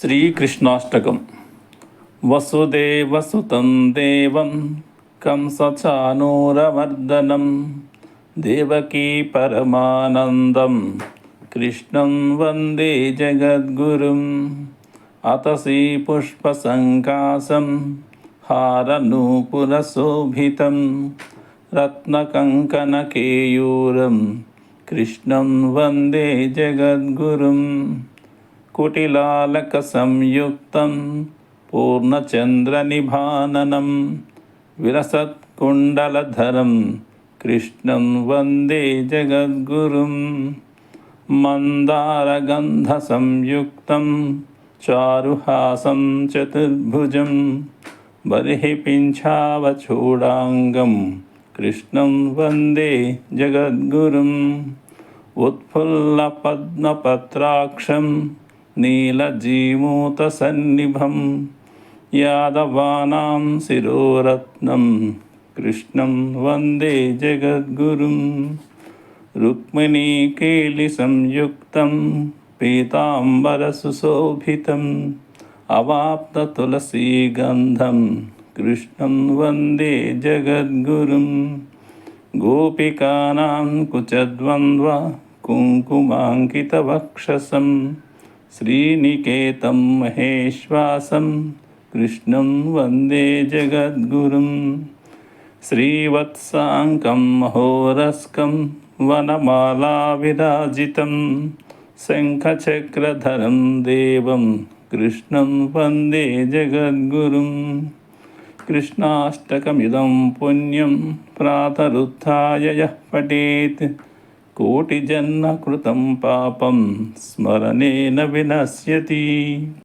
శ్రీకృష్ణాష్టకం. వసుదేవసుతం దేవం కంసచానూరమర్దనం దేవకీ పరమానందం కృష్ణం వందే జగద్గురుం అతసీ పుష్పసంకాసం హారనూపురశోభితం రత్నకంకణకేయూరం కృష్ణం వందే జగద్గురుం. कुटिलालकसंयुक्तं पूर्णचन्द्रनिभाननं विरसत्कुण्डलधरं कृष्णं वन्दे जगद्गुरुं मन्दारगन्धसंयुक्तं चारुहासं चतुर्भुजं बर्हि पिञ्छावचूडाङ्गं कृष्णं वन्दे जगद्गुरुम् उत्फुल्लपद्मपत्राक्षम् नीलजीमूतसन्निभं यादवानां शिरोरत्नं कृष्णं वन्दे जगद्गुरुम् रुक्मिणीकेलिसंयुक्तं पीताम्बरसुशोभितम् अवाप्ततुलसीगन्धं कृष्णं वन्दे जगद्गुरुं गोपिकानां कुचद्वन्द्व कुङ्कुमाङ्कितवक्षसं श्रीनिकेतं महेश्वासं कृष्णं वन्दे जगद्गुरुम् श्रीवत्साङ्कं महोरस्कं वनमालाविराजितं शङ्खचक्रधरं देवं कृष्णं वन्दे जगद्गुरुं कृष्णाष्टकमिदं पुण्यं प्रातरुत्थाय यः पठेत् కోటిజన్మ కృతం పాపం స్మరణేన వినశ్యతి.